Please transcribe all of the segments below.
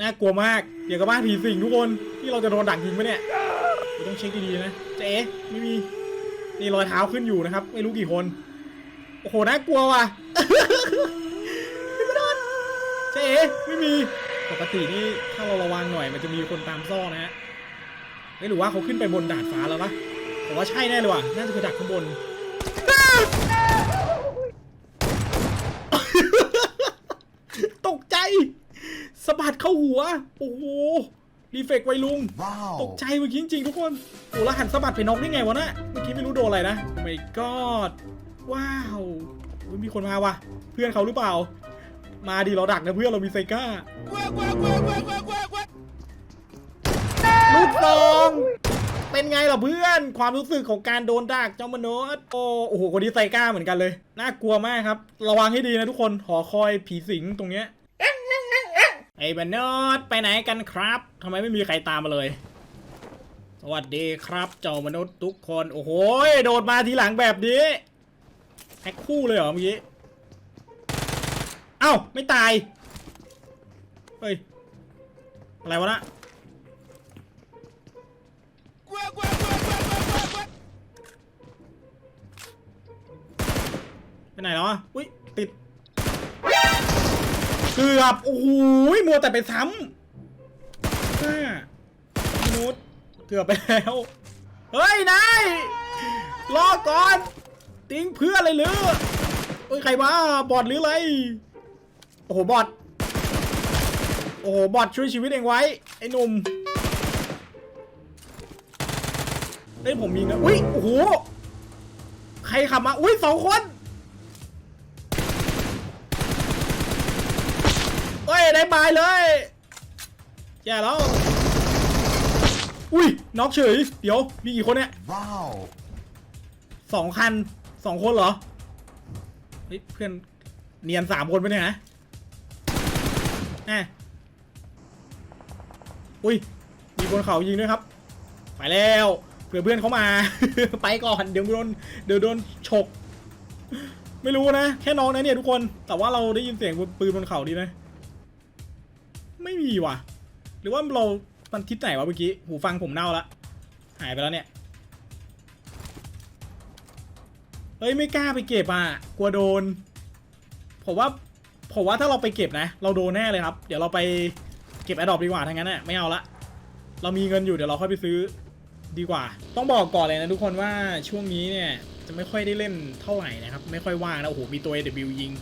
น่ากลัวมากเดี๋ยวกับบ้านผีสิงทุกคนที่เราจะโดนดักยิงปะเนี่ยเดี๋ยวต้องเช็คดีๆนะเจ๊ไม่มีนี่รอยเท้าขึ้นอยู่นะครับ ไม่รู้กี่คน โอ้โหน่ากลัวว่ะไม่โดนเจ๊ไม่มีปกตินี่ถ้าเราระวังหน่อยมันจะมีคนตามซ่อนนะฮะไม่รือว่าเขาขึ้นไปบนดาดฟ้าแล้วปะผมว่าใช่แน่เลยว่ะน่าจะไปดักข้างบน ตกใจสะบัด เข้าหัว โอ้โหรีเฟกไวยลุง Wow. ตกใจเมื่อกี้จริงๆทุกคน โอ้แล้วหันสะบัดไปน็อกได้ไงวะนะเมื่อกี้ไม่รู้โดนอะไรนะไม่กอดว้าวอุ๊ยมีคนมาว่ะ เพื่อนเขาหรือเปล่า มาดีเราดักนะเพื่อนเรามีไซก้าลูกซองเป็นไงล่ะเพื่อน ความรู้สึกของการโดนดักเจ้ามนุษย์โอ้โอ้โหคนนี้ไซก้าเหมือนกันเลย น่ากลัวมากครับ ระวังให้ดีนะทุกคน หอคอยผีสิงตรงเนี้ย ไอ้บันนอดไปไหนกันครับทำไมไม่มีใครตามมาเลย สวัสดีครับเจ้ามนุษย์ทุกคนโอ้โหโดดมาทีหลังแบบนี้แฮกคู่เลยเหรอเมื่อกี้เอ้าไม่ตายเฮ้ยอะไรวะนะไปไหนแล้วอะอุ้ยติด เกือบโอ้โหมัวแต่ไปซ้ำห้ามนุษย์เกือบไปแล้ว เฮ้ยนายรอก่อน ติ้งเพื่ออะไรหรือเฮ้ยใครมาบอดหรืออะไร โอ้โหบอดโอ้โหบอดช่วยชีวิตเองไว้ ไอ้หนุ่มเฮ้ยผมมีเงินอุ้ยโอ้โหใครขับมาอุ้ยสองคน ฮ้ยได้บายเลยแย่แล้วอุ้ยน็อกเฉยเดี๋ยวมีกี่คนเนี่ย Wow. สองคันสองคนเหรอเฮ้ยเพื่อนเนียนสามคนไปเนี่ยนะแน่อุ้ยมีบนเขายิงด้วยครับ ไปแล้วเผื่อเพื่อนเขามา ไปก่อนเดี๋ยวโดนเดี๋ยวโดนฉก ไม่รู้นะ แค่น้องนะเนี่ยทุกคน แต่ว่าเราได้ยินเสียงปืนบนเขาดีนะ ไม่มีว่ะ หรือว่าเรา มันทิศไหนวะเมื่อกี้ หูฟังผมเน่าละ หายไปแล้วเนี่ย เฮ้ยไม่กล้าไปเก็บอะ กลัวโดน ผมว่า ผมว่าถ้าเราไปเก็บนะ เราโดนแน่เลยครับ เดี๋ยวเราไปเก็บแอดดอปดีกว่าทั้งนั้นน่ะไม่เอาละ เรามีเงินอยู่เดี๋ยวเราค่อยไปซื้อดีกว่า ต้องบอกก่อนเลยนะทุกคนว่าช่วงนี้เนี่ยจะไม่ค่อยได้เล่นเท่าไหร่นะครับ ไม่ค่อยว่างนะโอ้โหมีตัว AW ยิง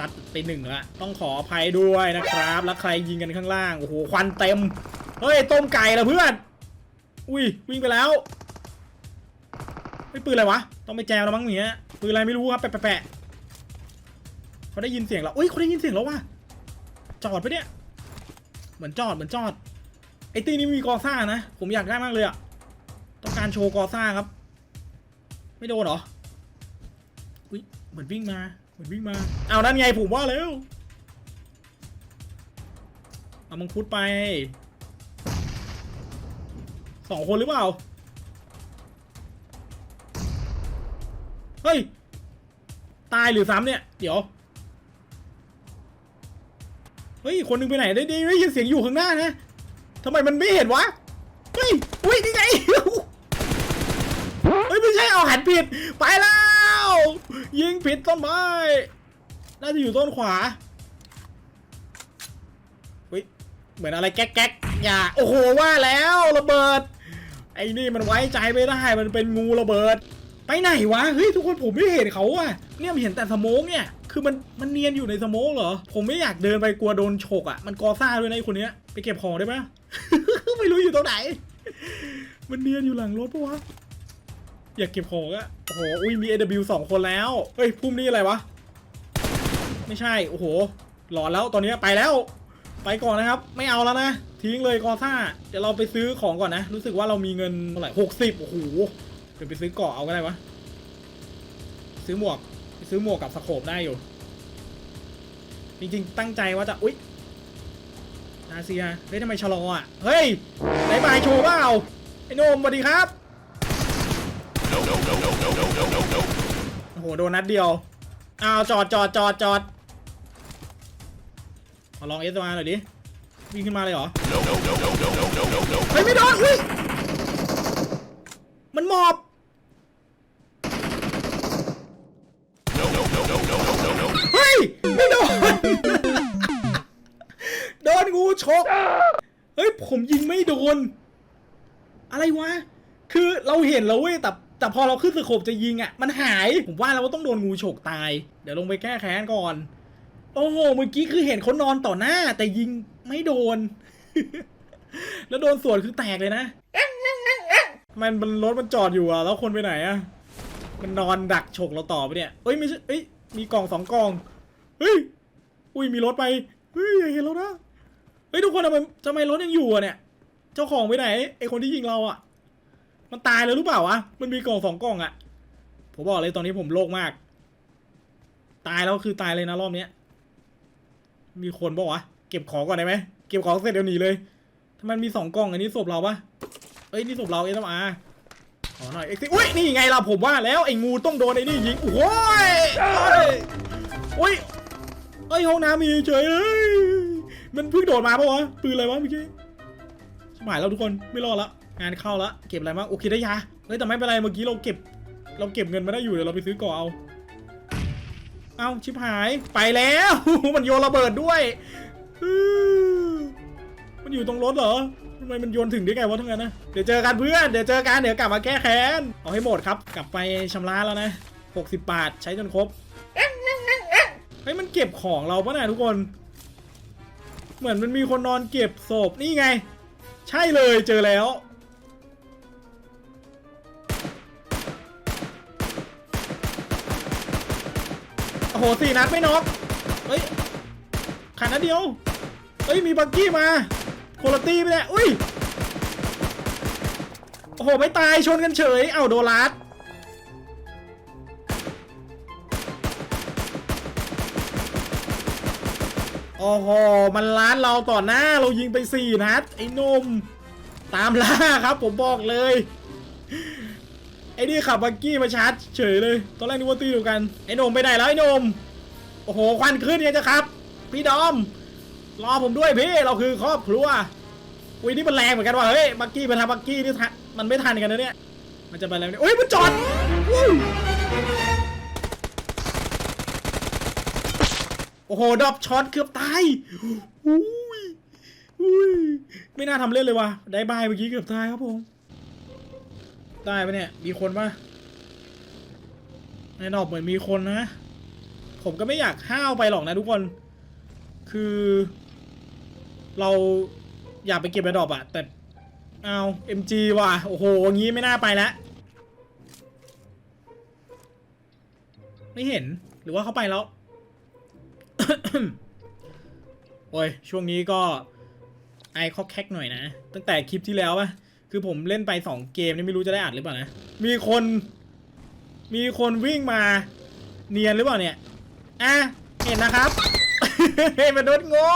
ซัดไปหนึ่งละต้องขออภัยด้วยนะครับ แล้วใครยิงกันข้างล่าง โอ้โห ควันเต็ม เฮ้ย ต้มไก่ละเพื่อน อุ้ย วิ่งไปแล้วไม่ปืนอะไรวะ ต้องไปแจวแล้วมั้งเนี้ย ปืนอะไรไม่รู้ครับ แปะแปะเขาได้ยินเสียงแล้วอุ้ยเขาได้ยินเสียงแล้วว่ะ จอดไปะเนี่ย เหมือนจอด เหมือนจอด ไอตีนี่มีกอซ่านะ ผมอยากได้มากเลยอะต้องการโชว์กอซ่าครับ ไม่โดนหรอ อุ้ย เหมือนวิ่งมา มือนวิ่งมา เอานั่นไงผมว่าแล้ว เอามังคุดไป สองคนหรือเปล่า เฮ้ย ตายหรือซ้ำเนี่ย เดี๋ยว เฮ้ย คนหนึงไปไหนได้ดีได้ยินเสียงอยู่ข้างหน้านะทำไมมันไม่เห็นวะ เฮ้ย อุ้ยนี่ไง เฮ้ย ไม่ใช่เอาหันผิด ไปแล้ว ยิงผิดต้นไม้น่าจะอยู่ต้นขวาเฮ้ยเหมือนอะไรแก๊กแก๊กอย่าโอ้โหว่าแล้วระเบิด ไอ้นี่มันไว้ใจไม่ได้มันเป็นงูระเบิด ไปไหนวะเฮ้ยทุกคนผมไม่เห็นเขาอะเนี่ยมันเห็นแต่สโมกเนี่ยคือมันมันเนียนอยู่ในสโมกเหรอ ผมไม่อยากเดินไปกลัวโดนฉกอะมันกอซ่าด้วยนะไอ้คนเนี้ยไปเก็บของได้ไหมไม่รู้อยู่ตรงไหน มันเนียนอยู่หลังรถปะวะ อยากเก็บของอะโอ้โห อุ้ยมี AW สองคนแล้ว เฮ้ย พุ่มนี่อะไรวะ ไม่ใช่ โอ้โห หลอนแล้วตอนนี้ไปแล้ว ไปก่อนนะครับ ไม่เอาแล้วนะ ทิ้งเลยกอซ่า เดี๋ยวเราไปซื้อของก่อนนะ รู้สึกว่าเรามีเงินเท่าไหร่หกสิบโอ้โห เดี๋ยวไปซื้อเกาะเอาก็ได้วะ ซื้อหมวก ซื้อหมวกกับสโคปได้อยู่ จริงๆ ตั้งใจว่าจะ อุ๊ยนาเซีย เฮ้ยทำไมชะลออะ เฮ้ยไหนบายโชว์เปล่าไอ้โนมสวัสดีครับ โอ้โหโดนนัดเดียวอ้าวจอดจอดจอดจอดมาลองเอสมาหน่อยดิวิ่งขึ้นมาเลยเหรอเฮ้ยไม่โดนเฮ้ยมันหมอบเฮ้ยไม่โดนโดนงูชกเฮ้ยผมยิงไม่โดน อะไรวะ คือเราเห็นแล้วเว้ยแต่ แต่พอเราขึ้นสโคปจะยิงอะ มันหาย ผมว่าเราก็ต้องโดนงูฉกตาย เดี๋ยวลงไปแก้แค้นก่อน โอ้โห เมื่อกี้คือเห็นเขานอนต่อหน้า แต่ยิงไม่โดน แล้วโดนสวนคือแตกเลยนะ มันมันรถมันจอดอยู่อะ แล้วคนไปไหนอะ มันนอนดักฉกเราต่อไปเนี่ย เอ้ยไม่ใช่ เอ้ยมีกล่องสองกล่อง เฮ้ย อุ้ยมีรถไป เฮ้ยเห็นแล้วนะ เฮ้ยทุกคนทำไมทำไมรถยังอยู่อะเนี่ย เจ้าของไปไหนไอคนที่ยิงเราอะ มันตายแล้วหรือเปล่าวะ มันมีกล่องสองกล่องอะผมบอกเลยตอนนี้ผมโลกมาก ตายแล้วคือตายเลยนะรอบเนี้ย มีคนบอกวะ เก็บของก่อนได้ไหม เก็บของเสร็จเดี๋ยวหนีเลยทำไมมีสองกล่องอันนี้ศพเราปะเอ้ยนี่ศพเราเอ็มาขอหน่อยเอ็กซ์อุ้ยนี่ไงล่ะผมว่าแล้วไอ้งูต้องโดนไอ้นี่ยิง โอ้ยโอ้ยเอ้ยห้องน้ำมีเฉยเอ้ยมันเพิ่งโดดมาปะวะปืนอะไรวะเมื่อกี้ชิบหายแล้วทุกคนไม่รอดละ งานเข้าละเก็บอะไรบ้างโอเคได้ยาเฮ้ยแต่ไม่เป็นไรเมื่อกี้เราเก็บ เราเก็บเงินมาได้อยู่เดี๋ยวเราไปซื้อก่อเอา เอาชิบหายไปแล้ว มันโยนระเบิดด้วยมันอยู่ตรงรถเหรอทำไมมันโยนถึงได้ไงวะทั้งนั้นนะเดี๋ยวเจอกันเพื่อนเดี๋ยวเจอกันเดี๋ยวกลับมาแก้แค้นเอาให้หมดครับ กลับไปชำระแล้วนะ 60 บาทใช้จนครบเฮ้ยมันเก็บของเราปะเนี่ยทุกคน เหมือนมันมีคนนอนเก็บศพนี่ไง ใช่เลยเจอแล้ว โหสี่นัดไม่น็อกเฮ้ยขาดนัดเดียวเฮ้ยมีบักกี้มาโคลตี้ไปเนี่อุ้ยโอ้โหไม่ตายชนกันเฉย เอ้าโดนลัดโอ้โห มันล้านเราต่อหน้าเรายิงไปสี่นัดไอ้นม ตามล่าครับผมบอกเลย อ้นี่ขับบักกี้มาชาร์จเฉยเลย ตอนแรกนึกว่าตีเดียวกัน ไอ้นมไปไหนแล้วไอ้นม โอ้โหควันขึ้นยังจะครับ พี่ดอม รอผมด้วยพี่เราคือครอบครัวอุ้ยนี่มันแรงเหมือนกันว่ะเฮ้ยบักกี้มาทำบักกี้นี่ทันมันไม่ทันกันนะเนี่ย มันจะไปแล้วเนี่ยอุ้ยมันจอดโอ้โหดอปช็อตเกือบตายอุ้ยอุ้ยไม่น่าทำเล่นเลยว่ะได้บายเมื่อกี้เกือบตายครับผม ได้ปะเนี่ย มีคนปะในดอกเหมือนมีคนนะ ผมก็ไม่อยากห้าวไปหรอกนะทุกคน คือ เราอยากไปเก็บแอร์ดอปอะแต่เอา MG ว่ะ โอ้โห งี้ไม่น่าไปแล้ว ไม่เห็น หรือว่าเขาไปแล้ว โอ้ย ช่วงนี้ก็ไอคอกแคกหน่อยนะ ตั้งแต่คลิปที่แล้วปะ คือผมเล่นไปสองเกมนี่ไม่รู้จะได้อัดหรือเปล่านะ มีคน มีคนวิ่งมาเนียนหรือเปล่าเนี่ย อะ เห็นนะครับเฮ้ยมันโดนง่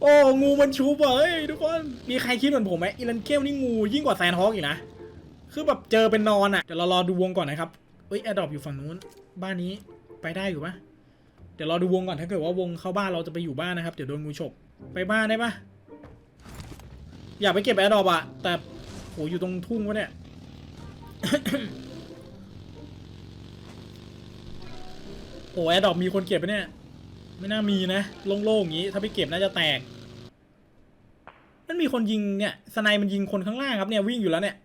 โอ้งูมันชูเว้ยทุกคน มีใครคิดเหมือนผมไหมอีลันเกลนี่งูยิ่งกว่าแซนฮอกอีกนะ คือแบบเจอเป็นนอนอะ่ะ เดี๋ยวเรารอดูวงก่อนนะครับเอ้ยแอร์ดอปอยู่ฝั่งนู้น บ้านนี้ไปได้อยู่ปะเดี๋ยวรอดูวงก่อนถ้าเกิดว่าวงเข้าบ้านเราจะไปอยู่บ้านนะครับ เดี๋ยวโดนงูฉกไปบ้านได้ปะอยากไปเก็บแอร์ดอปอะแต่ หอยู่ตรงทุ่งวะเนี่ย โอ้แอร์ดอปมีคนเก็บปะเนี่ย ไม่น่ามีนะ โล่งๆอย่างนี้ ถ้าไปเก็บน่าจะแตกมันมีคนยิงเนี่ยสไนมันยิงคนข้างล่างครับเนี่ยวิ่งอยู่แล้วเนี่ย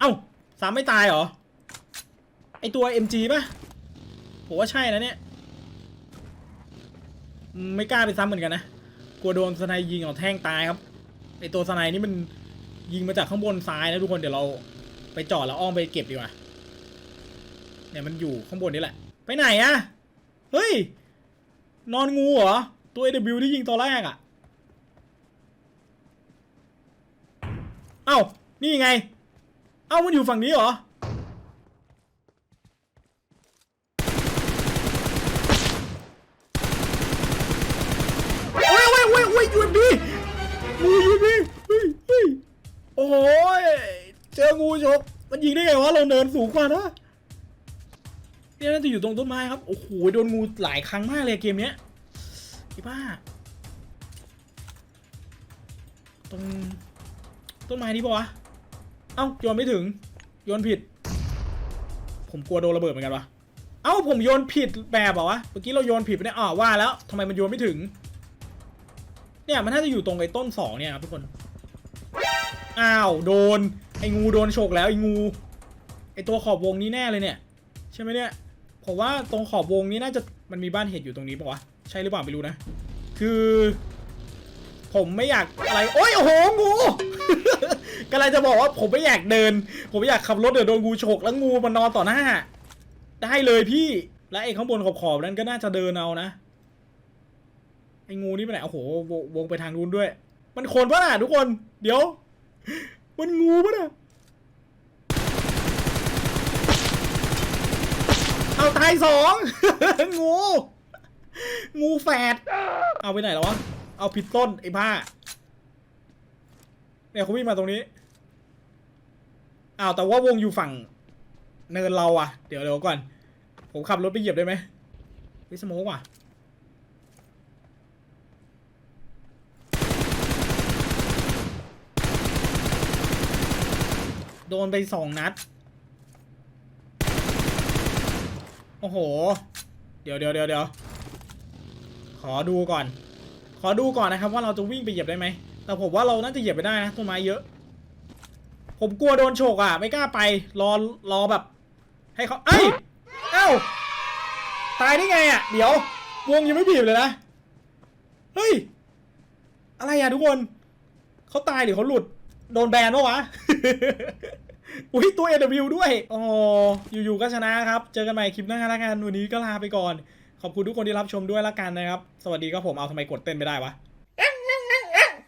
เอ้าสามไม่ตายเหรอ ไอตัว MG ป่ะผมว่าใช่นะเนี่ย ไม่กล้าไปซ้ำเหมือนกันนะ กลัวโดนสไนยิงเอาแท่งตายครับ ไอตัวสไนนี่มันยิงมาจากข้างบนซ้ายนะทุกคนเดี๋ยวเราไปจอดแล้วอ้อมไปเก็บดีกว่า เนี่ยมันอยู่ข้างบนนี่แหละ ไปไหนอะเฮ้ย นอนงูเหรอ ตัว AW ที่ยิงตัวแรกอะเอ้า นี่ไง เอ้ามันอยู่ฝั่งนี้เหรอ ยเจองูฉกมันยิงได้ไงวะเราเนินสูงกว่านะเนี่ยน่าจะอยู่ตรงต้นไม้ครับ โอ้โห โดนงูหลายครั้งมากเลยเกมเนี้ยไอ้บ้า ตรงต้นไม้นี้ปะวะ เอ้าโยนไม่ถึง โยนผิด ผมกลัวโดนระเบิดเหมือนกันวะเอ้าผมโยนผิดแบบเหรอวะ เมื่อกี้เราโยนผิดไปเนี่ยอ๋อว่าแล้วทำไมมันโยนไม่ถึง เนี่ยมันน่าจะอยู่ตรงไอ้ต้นสองเนี่ยครับทุกคน อ้าวโดน อ้งูโดนฉกแล้วไอ้งูไอ้ตัวขอบวงนี้แน่เลยเนี่ย ใช่ไหมเนี่ยผมว่าตรงขอบวงนี้น่าจะมันมีบ้านเห็ดอยู่ตรงนี้ปะวะใช่หรือเปล่าไม่รู้นะ คือ ผมไม่อยากอะไรโอ้ยโอ้โหงูกำลังจะบอกว่าผมไม่อยากเดิน ผมไม่อยากขับรถเดี๋ยวโดนงูฉกแล้วงูมันนอนต่อหน้า ได้เลยพี่และไอ้ข้างบนขอบๆนั้นก็น่าจะเดินเอานะไอ้งูนี่ไปไหนโอ้โหวงไปทางนู้นด้วย มันโคนปะน่ะทุกคน เดี๋ยว มันงูปะน่ะเอาตายสอง งู งูแฝด เอาไปไหนแล้ววะ เอาผิดต้นไอ้บ้าเนี่ยเขาวิ่งมาตรงนี้ อ้าวแต่ว่าวงอยู่ฝั่ง เนินเราอะเดี๋ยวเดี๋ยวก่อน ผมขับรถไปเหยียบได้ไหมวิสโมกว่ะ โดนไปสองนัด โอ้โห เดี๋ยวเดี๋ยวเดี๋ยวเดี๋ยวขอดูก่อน ขอดูก่อนนะครับว่าเราจะวิ่งไปเหยียบได้ไหม แต่ผมว่าเราน่าจะเหยียบไปได้นะต้นไม้เยอะ ผมกลัวโดนโฉกอะ ไม่กล้าไป รอรอแบบ ให้เขาเอ้ย เอ้า ตายได้ไงอะ เดี๋ยว วงยังไม่บีบเลยนะ เฮ้ย อะไรอะทุกคน เขาตายหรือเขาหลุด โดนแบนปะวะ อุ้ยตัว AW ด้วยอ๋ออยู่ๆก็ชนะครับ เจอกันใหม่คลิปหน้าละกันวันนี้ก็ลาไปก่อน ขอบคุณทุกคนที่รับชมด้วยละกันนะครับ สวัสดีครับผมเอาทำไมกดเต้นไม่ได้วะ